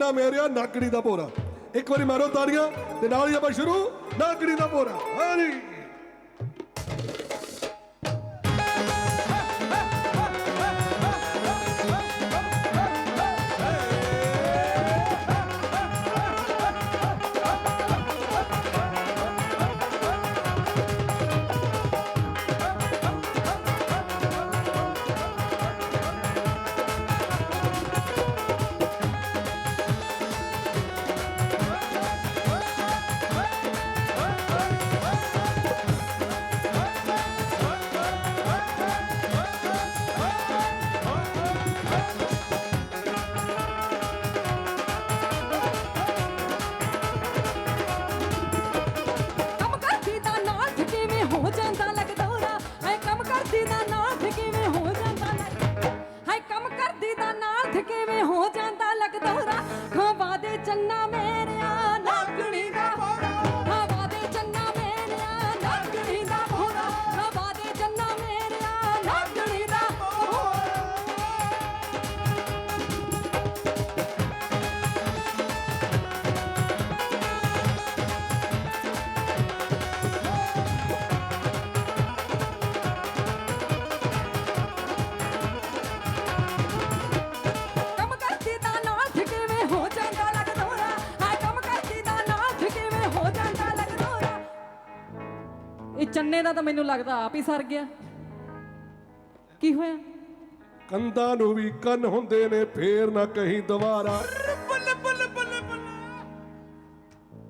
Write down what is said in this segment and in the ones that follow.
ਨਾ ਮੇਰਿਆ ਨਾਕੜੀ ਦਾ ਭੋਰਾ ਇੱਕ ਵਾਰੀ ਮਾਰੋ ਤਾੜੀਆਂ ਤੇ ਨਾਲ ਹੀ ਆਪਾਂ ਸ਼ੁਰੂ, ਨਾਕੜੀ ਦਾ ਭੋਰਾ ਹਾਂਜੀ। ਚੰਨੇ ਦਾ ਤਾਂ ਮੈਨੂੰ ਲੱਗਦਾ ਆਪ ਹੀ ਸਰ ਗਿਆ। ਕੀ ਹੋਇਆ? ਕੰਧਾਂ ਨੂੰ ਵੀ ਕੰਨ ਹੁੰਦੇ ਨੇ ਫੇਰ ਨਾ ਕਹੀਂ ਦੁਬਾਰਾ। ਬੱਲੇ ਬੱਲੇ ਬੱਲੇ ਬੱਲੇ।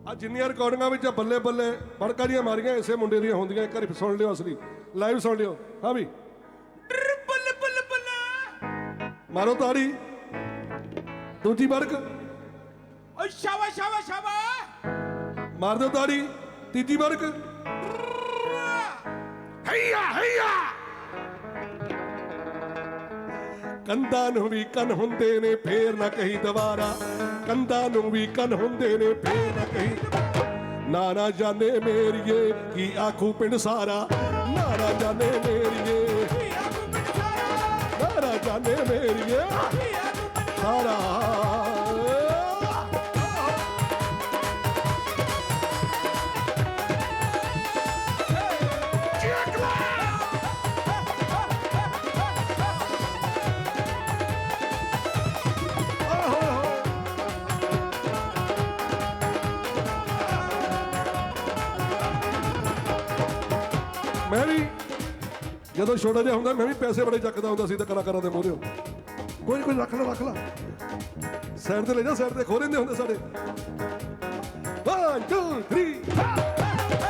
ਆ ਜਿੰਨੀਆਂ ਰਿਕਾਰਡਿੰਗਾਂ ਵਿੱਚ ਬੱਲੇ ਬੱਲੇ ਬੜਕਾ ਦੀਆਂ ਮਾਰੀਆਂ ਇਸੇ ਮੁੰਡੇ ਦੀਆਂ ਹੁੰਦੀਆਂ ਇੱਕ ਵਾਰੀ ਸੁਣ ਲਿਓ ਅਸਲੀ। ਲਾਈਵ ਸੁਣ ਲਿਓ। ਹਾਂ ਵੀ। ਬੱਲੇ ਬੱਲੇ ਬੱਲੇ। ਮਾਰੋ ਤਾੜੀ। ਦੂਜੀ ਬੜਕ। ਓ ਸ਼ਾਵਾ ਸ਼ਾਵਾ ਸ਼ਾਵਾ ਮਾਰ ਦਿਓ ਤਾੜੀ। ਤੀਜੀ ਬੜਕ। ਹਈਆ ਹਈਆ! ਕੰਧਾਂ ਨੂੰ ਵੀ ਕੰਨ ਹੁੰਦੇ ਨੇ ਫੇਰ ਨਾ ਕਹੀਂ ਦੁਬਾਰਾ। ਕੰਧਾਂ ਨੂੰ ਵੀ ਕੰਨ ਹੁੰਦੇ ਨੇ ਫੇਰ ਨਾ ਕਹੀਂ ਨਾ ਨਾ ਜਾਣੇ ਮੇਰੀਏ ਕੀ ਆਖੂ ਪਿੰਡ ਸਾਰਾ? ਨਾ ਨਾ ਜਾਣੇ ਮੇਰੀਏ ਹਈਆ ਤੂੰ ਬਿਨ ਸਾਰਾ? ਨਾ ਨਾ ਜਾਣੇ ਮੇਰੀਏ ਹਈਆ ਤੂੰ ਬਿਨ ਸਾਰਾ। ਮੈਂ ਵੀ ਜਦੋਂ ਛੋਟਾ ਜਿਹਾ ਹੁੰਦਾ ਮੈਂ ਵੀ ਪੈਸੇ ਬੜੇ ਚੱਕਦਾ ਹੁੰਦਾ ਸੀ ਤਾਂ ਕਲਾਕਾਰਾਂ ਦੇ ਮੂਹਰੇ ਕੋਈ ਕੋਈ ਨੀ, ਰੱਖ ਲੈ ਰੱਖ ਲੈ। ਸਾਈਡ ਤੇ ਲੈ ਜਾ ਸਾਈਡ ਤੇ ਖੋ ਰਹਿੰਦੇ ਹੁੰਦੇ ਸਾਡੇ। 1 2 3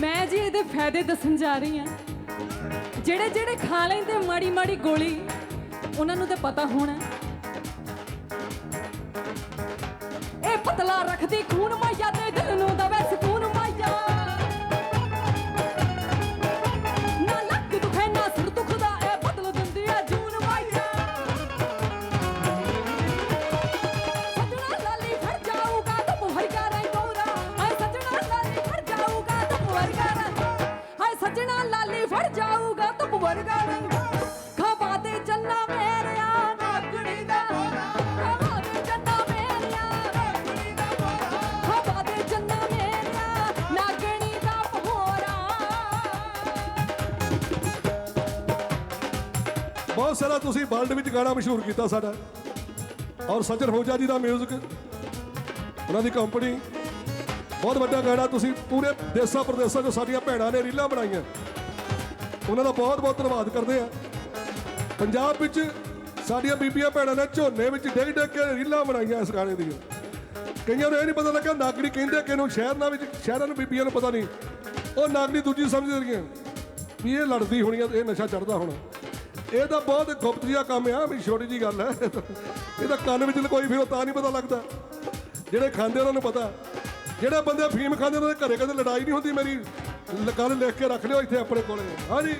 ਮੈਂ ਜੀ ਇਹਦੇ ਫਾਇਦੇ ਦੱਸਣ ਜਾ ਰਹੀ ਹਾਂ। ਜਿਹੜੇ ਜਿਹੜੇ ਖਾ ਲੈਂਦੇ ਮਾੜੀ ਮਾੜੀ ਗੋਲੀ, ਉਹਨਾਂ ਨੂੰ ਤਾਂ ਪਤਾ ਹੋਣਾ। ਇਹ ਪਤਲਾ ਰੱਖਦੀ ਖੂਨ ਮਾਇਆ ਤੇ ਦਿਲ ਨੂੰ ਦਵੇ ਬਹੁਤ ਸਾਰਾ ਤੁਸੀਂ ਵਰਲਡ ਵਿੱਚ ਗਾਣਾ ਮਸ਼ਹੂਰ ਕੀਤਾ ਸਾਡਾ। ਔਰ ਸੱਜਣ ਫੌਜਾ ਜੀ ਦਾ 뮤직 ਉਹਨਾਂ ਦੀ ਕੰਪਨੀ ਬਹੁਤ ਵੱਡਾ ਗਾਣਾ ਤੁਸੀਂ ਪੂਰੇ ਦੇਸਾਂ ਪ੍ਰਦੇਸਾਂ 'ਚੋਂ ਸਾਡੀਆਂ ਭੈਣਾਂ ਨੇ ਰੀਲਾਂ ਬਣਾਈਆਂ। ਉਹਨਾਂ ਦਾ ਬਹੁਤ ਬਹੁਤ ਧੰਨਵਾਦ ਕਰਦੇ ਆ ਪੰਜਾਬ ਵਿੱਚ ਸਾਡੀਆਂ ਬੀਬੀਆਂ ਭੈਣਾਂ ਨੇ ਝੋਨੇ ਵਿੱਚ ਡਿੱਗ ਡਿੱਗ ਕੇ ਰੀਲਾਂ ਬਣਾਈਆਂ ਇਸ ਗਾਣੇ ਦੀਆਂ। ਕਈਆਂ ਨੂੰ ਇਹ ਨਹੀਂ ਪਤਾ ਲੱਗਾ ਨਾਗਰੀ ਕਹਿੰਦੇ ਕਿ ਕਿਹਨੂੰ ਸ਼ਹਿਰਾਂ ਵਿੱਚ, ਸ਼ਹਿਰਾਂ ਨੂੰ ਬੀਬੀਆਂ ਨੂੰ ਪਤਾ ਨਹੀਂ ਉਹ ਨਾਗਰੀ ਦੂਜੀ ਸਮਝ ਰਹੀਆਂ ਵੀ ਇਹ ਲੜਦੀ ਹੋਣੀ ਆ, ਇਹ ਨਸ਼ਾ ਚੜਦਾ ਹੋਣਾ। ਇਹ ਤਾਂ ਬਹੁਤ ਗੁਪਤ ਜਿਹਾ ਕੰਮ ਆ ਵੀ ਛੋਟੀ ਜੀ ਗੱਲ ਹੈ ਇਹ ਤਾਂ ਕੰਨ ਵਿੱਚ ਲਕੋਈ ਫਿਰ ਤਾਂ ਨਹੀਂ ਪਤਾ ਲੱਗਦਾ। ਜਿਹੜੇ ਖਾਂਦੇ ਉਹਨਾਂ ਨੂੰ ਪਤਾ। ਜਿਹੜੇ ਬੰਦੇ ਫੀਮ ਖਾਂਦੇ ਉਹਨਾਂ ਦੇ ਘਰੇ ਕਦੇ ਲੜਾਈ ਨਹੀਂ ਹੁੰਦੀ, ਮੇਰੀ ਲ- ਗੱਲ ਲਿਖ ਕੇ ਰੱਖ ਲਿਓ ਇੱਥੇ ਆਪਣੇ ਕੋਲੇ। ਹਾਂਜੀ।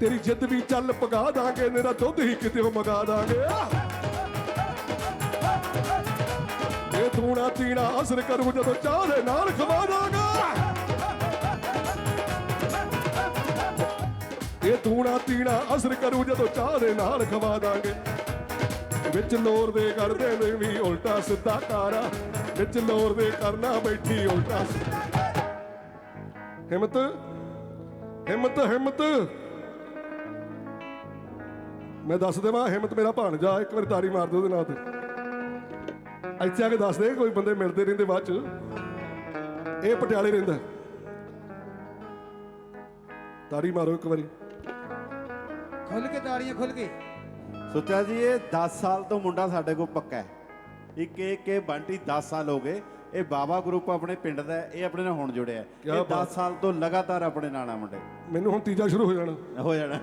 ਤੇਰੀ ਜਿੱਦ ਵੀ ਚੱਲ ਪਗਾ ਦਾਂਗੇ, ਮੇਰਾ ਦੁੱਧ ਹੀ ਕਿਤੇ ਮਗਾ ਦਾਂਗੇ। ਇਹ ਤੂਣਾ ਤੀਣਾ ਅਸਰ ਕਰੂ ਜਦੋਂ ਚਾਹ ਦੇ ਨਾਲ ਖਵਾ ਦਾਂਗਾ। ਇਹ ਤੂਣਾ ਤੀਣਾ ਅਸਰ ਕਰੂ ਜਦੋਂ ਚਾਹ ਦੇ ਨਾਲ ਖਵਾ ਦਾਂਗੇ। ਵਿੱਚ ਲੋਰ ਦੇ ਕਰਦੇ ਨੇ ਵੀ ਉਲਟਾ ਸਿੱਧਾ ਕਾਰਾ। ਵਿੱਚ ਲੋਰ ਦੇ ਕਰਨਾ ਬੈਠੀ ਉਲਟਾ ਹਿੰਮਤ ਹਿੰਮਤ ਹਿੰਮਤ। ਮੈਂ ਦੱਸ ਦੇਵਾਂ ਹਿੰਮਤ ਮੇਰਾ ਭਾਣਜਾ ਇੱਕ ਵਾਰੀ ਤਾੜੀ ਮਾਰ ਦਿਓ ਉਹਦੇ ਨਾਂ ਤੇ। ਇੱਥੇ ਆ ਕੇ ਦੱਸ ਦੇ ਕੋਈ ਬੰਦੇ ਮਿਲਦੇ ਰਹਿੰਦੇ ਬਾਅਦ ਚ। ਇਹ ਪਟਿਆਲੇ ਰਹਿੰਦਾ। ਤਾੜੀ ਮਾਰੋ ਇੱਕ ਵਾਰੀ। ਖੁੱਲ ਕੇ ਤਾੜੀਆਂ ਖੁੱਲ ਕੇ। ਸੁੱਚਾ ਜੀ ਇਹ 10 ਸਾਲ ਤੋਂ ਮੁੰਡਾ ਸਾਡੇ ਕੋਲ ਪੱਕਾ ਹੈ। ਇੱਕ ਇੱਕ ਇਹ ਬੰਟੀ 10 ਸਾਲ ਹੋ ਗਏ। ਇਹ ਬਾਬਾ ਗਰੁੱਪ ਆਪਣੇ ਪਿੰਡ ਦਾ ਹੈ, ਇਹ ਆਪਣੇ ਨਾਲ ਹੁਣ ਜੁੜਿਆ ਇਹ ਬਾਤ। 10 ਸਾਲ ਤੋਂ ਲਗਾਤਾਰ ਆਪਣੇ ਨਾਲ ਆ ਮੁੰਡੇ। ਮੈਨੂੰ ਹੁਣ ਤੀਜਾ ਸ਼ੁਰੂ ਹੋ ਜਾਣਾ। ਹੋ ਜਾਣਾ।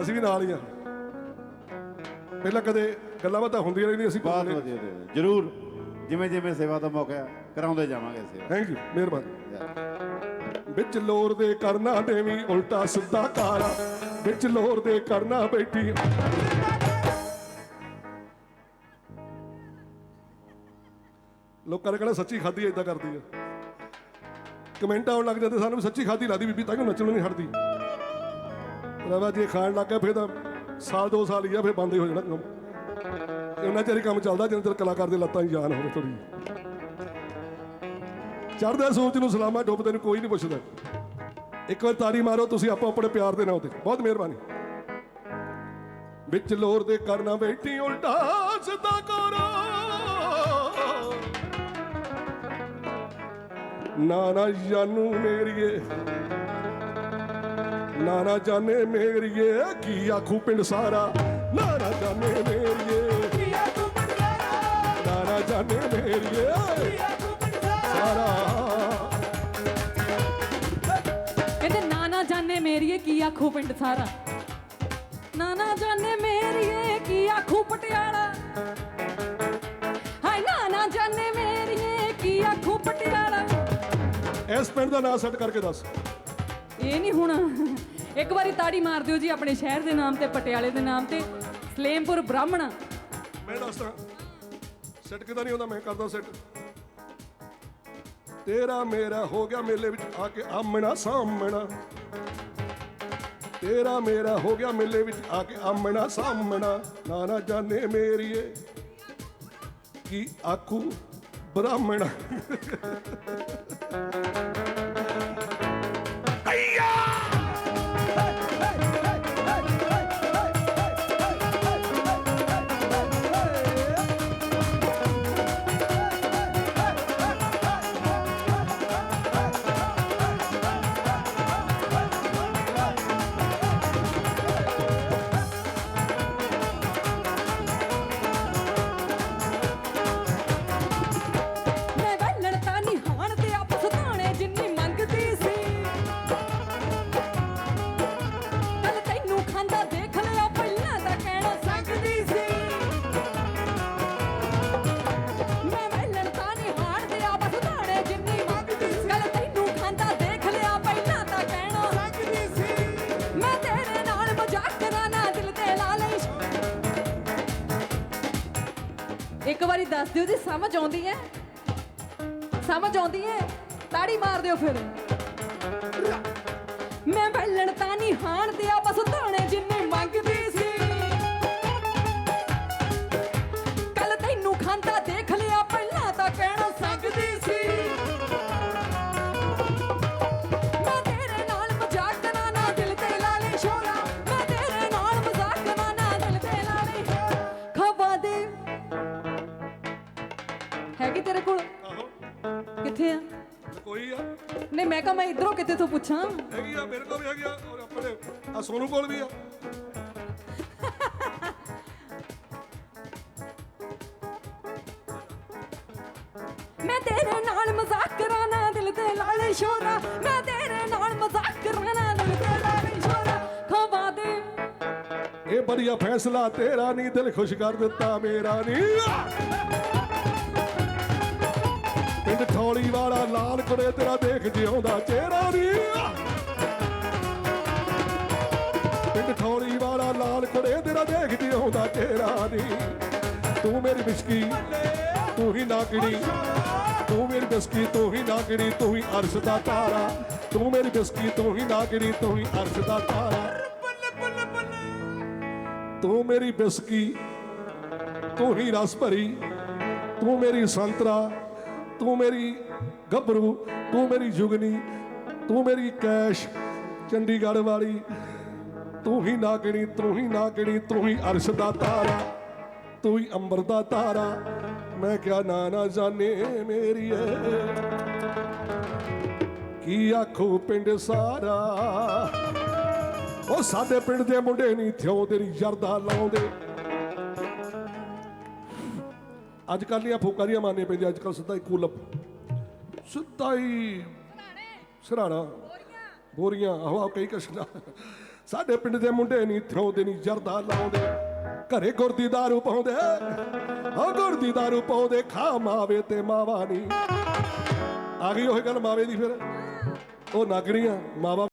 ਅਸੀਂ ਵੀ ਨਾਲ ਹੀ ਆ। ਪਹਿਲਾਂ ਕਦੇ ਗੱਲਾਂ ਬਾਤਾਂ ਹੁੰਦੀਆਂ ਰਹਿੰਦੀਆਂ ਅਸੀਂ ਬਹੁਤ ਵਧੀਆ ਵਧੀਆ। ਜਰੂਰ। ਜਿਵੇਂ ਜਿਵੇਂ ਸੇਵਾ ਦਾ ਮੌਕਾ ਹੈ, ਕਰਾਉਂਦੇ ਜਾਵਾਂਗੇ ਸੇਵਾ ਥੈਂਕ ਯੂ ਮਿਹਰਬਾਨੀ। ਵਿੱਚ ਲੋਰ ਦੇ ਕਰਨਾ ਦੇਵੀ ਉਲਟਾ ਸਿੱਧਾ ਕਾਰਾ ਵਿੱਚ ਲੋਰ ਦੇ ਕਰਨਾ ਬੈਠੀ ਲੋਕਾਂ ਨੇ ਕਹਿਣਾ ਸੱਚੀ ਖਾਦੀ ਇਦਾਂ ਕਰਦੀ ਆ। ਕਮੈਂਟ ਆਉਣ ਲੱਗ ਜਾਂਦੇ ਸਾਨੂੰ ਵੀ ਸੱਚੀ ਖਾਦੀ ਲਾਦੀ ਬੀਬੀ ਤਾਂ ਕਿ ਨੱਚਣ ਨਹੀਂ ਹਟਦੀ? ਰਵਾ ਜੇ ਖਾਣ ਲੱਗ ਗਿਆ ਫਿਰ ਤਾਂ ਸਾਲ ਦੋ ਸਾਲ ਹੀ ਆ, ਫਿਰ ਬੰਦ ਹੀ ਹੋ ਜਾਣਾ ਕੰਮ। ਉਹਨਾਂ ਚਿਰ ਹੀ ਕੰਮ ਚੱਲਦਾ, ਜਿੰਨਾ ਚਿਰ ਕਲਾਕਾਰ ਦੇ ਲੱਤਾਂ 'ਚ ਜਾਨ ਹੋਵੇ ਥੋੜੀ ਚੜ੍ਹਦੇ ਸੂਰਜ ਨੂੰ ਸਲਾਮਾ ਡੁੱਬਦੇ ਨੂੰ ਕੋਈ ਨਹੀਂ ਪੁੱਛਦਾ। ਇੱਕ ਵਾਰ ਤਾੜੀ ਮਾਰੋ, ਤੁਸੀਂ ਆਪੋ ਆਪਣੇ ਪਿਆਰ ਦੇ ਨਾਂ ਤੇ। ਬਹੁਤ ਮਿਹਰਬਾਨੀ। ਵਿੱਚ ਲੋਰ ਦੇ ਕਰਨਾ ਬੈਠੀ ਉਲਟਾ ਸਿੱਧਾ ਕਰੋ। ਨਾ ਨਾ ਜਾਨੂ ਮੇਰੀਏ। ਨਾ ਨਾ ਜਾਣੇ ਮੇਰੀਏ ਕੀ ਆਖੂ ਪਿੰਡ ਸਾਰਾ? ਨਾ ਨਾ ਜਾਣੇ ਮੇਰੀਏ। ਕੀਆ ਤੂੰ ਬੰਦਾਰਾ ਨਾ ਨਾ ਜਾਣੇ ਮੇਰੀਏ। ਕੀਆ ਤੂੰ ਬੰਦਾਰਾ ਸਾਰਾ। ਕਹਿੰਦੇ ਨਾ ਨਾ ਜਾਣੇ ਮੇਰੀਏ ਕੀ ਆਖੂ ਪਿੰਡ ਸਾਰਾ? ਨਾ ਨਾ ਜਾਣੇ ਮੇਰੀਏ ਕੀ ਆਖੂ ਪਟਿਆਲਾ? ਹਾਏ ਨਾ ਨਾ ਜਾਣੇ ਮੇਰੀਏ ਕੀ ਆਖੂ ਪਟਿਆਲਾ? ਇਸ ਪਿੰਡ ਦਾ ਨਾਂ ਸੈੱਟ ਕਰਕੇ ਦੱਸ। ਇਹ ਨਹੀਂ ਹੁਣ। ਇੱਕ ਵਾਰੀ ਤਾੜੀ ਮਾਰ ਦਿਓ ਜੀ ਆਪਣੇ ਸ਼ਹਿਰ ਦੇ ਨਾਮ ਤੇ, ਪਟਿਆਲੇ ਦੇ ਨਾਮ ਤੇ। ਸਲੇਮਪੁਰ ਬ੍ਰਾਹਮਣ। ਮੈਂ ਦੱਸਦਾ, ਸੈੱਟ ਕਿਦਾਂ ਨਹੀਂ ਹੁੰਦਾ? ਮੈਂ ਕਰਦਾ ਸੈੱਟ। ਤੇਰਾ ਮੇਰਾ ਹੋ ਗਿਆ ਮੇਲੇ ਵਿੱਚ ਆ ਕੇ ਆਮਣਾ ਸਾਹਮਣਾ। ਤੇਰਾ ਮੇਰਾ ਹੋ ਗਿਆ ਮੇਲੇ ਵਿੱਚ ਆ ਕੇ ਆਮਣਾ ਸਾਹਮਣਾ। ਨਾ ਨਾ ਜਾਣੇ ਮੇਰੀਏ ਕੀ ਆਖੂ ਬ੍ਰਾਹਮਣਾ। ਇੱਕ ਵਾਰੀ ਦੱਸ ਦਿਓ ਜੀ, ਸਮਝ ਆਉਂਦੀ ਹੈ? ਸਮਝ ਆਉਂਦੀ ਹੈ? ਤਾੜੀ ਮਾਰ ਦਿਓ ਫਿਰ। ਮੈਂ ਬੈਲਣ ਤਾਂ ਨਹੀਂ ਹਾਣ ਤੇ ਬਸ ਧਾਣੇ ਹੈਗੀ ਤੇਰੇ ਕੋਲ? ਆਹੋ। ਕਿੱਥੇ ਆ? ਕੋਈ ਆ। ਨਹੀਂ ਮੈਂ ਕਹਾਂ ਮੈਂ ਇਧਰੋਂ ਕਿਤੇ ਤੋਂ ਪੁੱਛਾਂ। ਹੈਗੀ ਆ ਮੇਰੇ ਕੋਲ ਵੀ ਹੈਗੀ ਆ ਔਰ ਆਪਣੇ ਆ ਸੋਨੂ ਕੋਲ ਵੀ ਆ। ਮੈਂ ਤੇਰੇ ਨਾਲ ਮਜ਼ਾਕ ਕਰਾਣਾ ਦਿਲ ਤੇ ਲਾ ਲਈ ਸ਼ੋਰਾ। ਮੈਂ ਤੇਰੇ ਨਾਲ ਮਜ਼ਾਕ ਕਰਾਣਾ ਦਿਲ ਤੇ ਲਾ ਲਈ ਸ਼ੋਰਾ। ਖਵਾ ਦੇ। ਇਹ ਵਧੀਆ ਫੈਸਲਾ ਤੇਰਾ ਨਹੀਂ ਦਿਲ ਖੁਸ਼ ਕਰ ਦਿੱਤਾ ਮੇਰਾ ਨਹੀਂ ਪਿੰਡ ਠੌਲੀ ਵਾਲਾ ਲਾਲ ਕੁੜੇ, ਤੇਰਾ ਦੇਖ ਜਿਉਂਦਾ ਚਿਹਰਾ ਨਹੀਂ। ਥੋੜੀ ਵਾਲਾ ਲਾਲ ਕੁੜੇ, ਤੇਰਾ ਦੇਖਦੀ ਆਉਂਦਾ ਚਿਹਰਾ ਨੀ ਤੂੰ ਮੇਰੀ ਬਿਸਕੀ, ਤੂੰ ਹੀ ਨਾਗਣੀ। ਤੂੰ ਮੇਰੀ ਬਿਸਕੀ, ਤੂੰ ਹੀ ਨਾਗਣੀ, ਤੂੰ ਹੀ ਅਰਸ਼ ਦਾ ਤਾਰਾ। ਤੂੰ ਮੇਰੀ ਬਿਸਕੀ, ਤੂੰ ਹੀ ਨਾਗਣੀ, ਤੂੰ ਹੀ ਅਰਸ਼ ਦਾ ਤਾਰਾ। ਤੂੰ ਮੇਰੀ ਬਿਸਕੀ, ਤੂੰ ਹੀ ਰਸ ਭਰੀ। ਤੂੰ ਮੇਰੀ ਸੰਤਰਾ ਤੂੰ ਮੇਰੀ ਗੱਭਰੂ, ਤੂੰ ਮੇਰੀ ਜੁਗਨੀ, ਤੂੰ ਮੇਰੀ ਕੈਸ਼, ਚੰਡੀਗੜ੍ਹ ਵਾਲੀ। ਤੂੰ ਹੀ ਨਾ ਕਿਣੀ ਤੂੰ ਹੀ ਨਾ ਕਿਣੀ ਤੂੰ ਹੀ ਅਰਸ਼ ਦਾ ਤਾਰਾ, ਤੂੰ ਹੀ ਅੰਬਰ ਦਾ ਤਾਰਾ। ਮੈਂ ਕਿਹਾ, ਨਾ ਨਾ ਜਾਣੇ ਮੇਰੀਏ ਕੀ ਆਖੋ ਪਿੰਡ ਸਾਰਾ? ਉਹ ਸਾਡੇ ਪਿੰਡ ਦੇ ਮੁੰਡੇ ਨਹੀਂ ਥਿਓ ਤੇਰੀ ਜਰਦਾ ਲਾਉਂਦੇ। ਅੱਜ ਕੱਲ੍ਹ ਦੀਆਂ ਫੋਕਾਂ ਮਾਰਨੀਆਂ ਪੈਂਦੀਆਂ, ਅੱਜ ਕੱਲ੍ਹ ਸਿੱਧਾ ਹੀ ਕੂਲਪ ਸਿੱਧਾ ਹੀ ਸਰਾਣਾ। ਬੋਰੀਆਂ। ਆਹੋ ਕਈ ਕਸ਼ਨਾ ਸਾਡੇ ਪਿੰਡ ਦੇ ਮੁੰਡੇ ਨਹੀਂ ਥਿਉਂਦੇ ਨਹੀਂ ਜਰਦਾ ਲਾਉਂਦੇ। ਘਰੇ ਗੁਰਦੀ ਦਾਰੂ ਪਾਉਂਦੇ। ਆ ਗੁਰਦੀ ਦਾਰੂ ਪਾਉਂਦੇ, ਖਾ ਮਾਵੇ ਤੇ ਮਾਵਾ ਨਹੀਂ ਆ ਗਈ ਉਹ ਗੱਲ ਮਾਵੇ ਦੀ ਫਿਰ। ਉਹ ਨਾਗਰੀਆਂ, ਮਾਵਾ